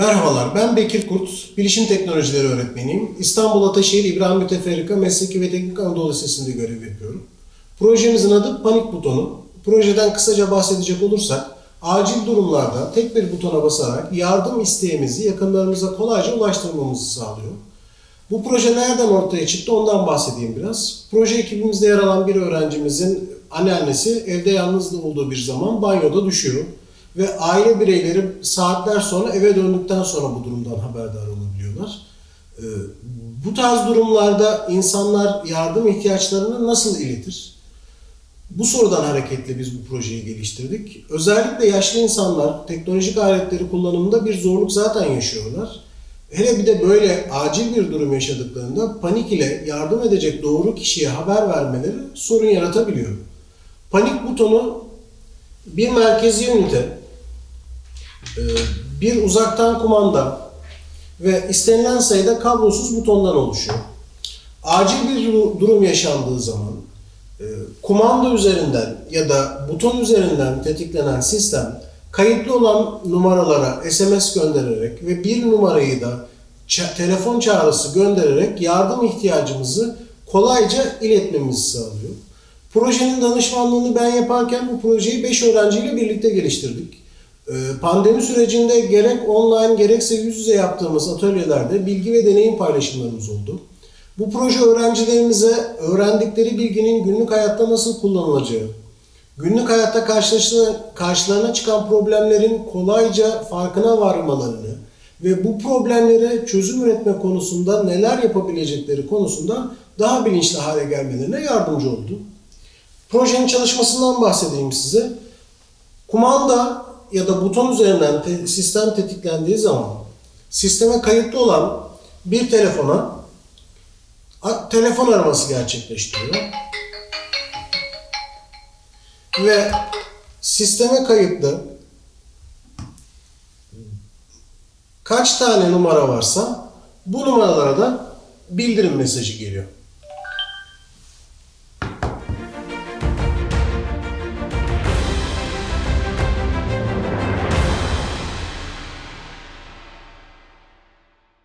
Merhabalar, ben Bekir Kurt, Bilişim Teknolojileri öğretmeniyim. İstanbul Ataşehir İbrahim Müteferrika Mesleki ve Teknik Anadolu Lisesi'nde görev yapıyorum. Projemizin adı Panik Butonu. Projeden kısaca bahsedecek olursak, acil durumlarda tek bir butona basarak yardım isteğimizi yakınlarımıza kolayca ulaştırmamızı sağlıyor. Bu proje nereden ortaya çıktı ondan bahsedeyim biraz. Proje ekibimizde yer alan bir öğrencimizin anneannesi evde yalnız olduğu bir zaman banyoda düşüyor. Ve aile bireyleri saatler sonra eve döndükten sonra bu durumdan haberdar olabiliyorlar. Ee, Bu tarz durumlarda insanlar yardım ihtiyaçlarını nasıl iletir? Bu sorudan hareketle biz bu projeyi geliştirdik. Özellikle yaşlı insanlar teknolojik aletleri kullanımında bir zorluk zaten yaşıyorlar. Hele bir de böyle acil bir durum yaşadıklarında panik ile yardım edecek doğru kişiye haber vermeleri sorun yaratabiliyor. Panik butonu bir merkezi ünite, bir uzaktan kumanda ve istenilen sayıda kablosuz butondan oluşuyor. Acil bir dur- durum yaşandığı zaman e, kumanda üzerinden ya da buton üzerinden tetiklenen sistem kayıtlı olan numaralara SMS göndererek ve bir numarayı da telefon çağrısı göndererek yardım ihtiyacımızı kolayca iletmemizi sağlıyor. Projenin danışmanlığını ben yaparken bu projeyi 5 öğrenciyle birlikte geliştirdik. Ee, Pandemi sürecinde gerek online gerekse yüz yüze yaptığımız atölyelerde bilgi ve deneyim paylaşımlarımız oldu. Bu proje öğrencilerimize öğrendikleri bilginin günlük hayatta nasıl kullanılacağı, günlük hayatta karşılarına çıkan problemlerin kolayca farkına varmalarını ve bu problemlere çözüm üretme konusunda neler yapabilecekleri konusunda daha bilinçli hale gelmelerine yardımcı oldu. Projenin çalışmasından bahsedeyim size. Kumanda ya da buton üzerinden te- sistem tetiklendiği zaman sisteme kayıtlı olan bir telefona telefon araması gerçekleştiriyor. Ve sisteme kayıtlı kaç tane numara varsa bu numaralara da bildirim mesajı geliyor.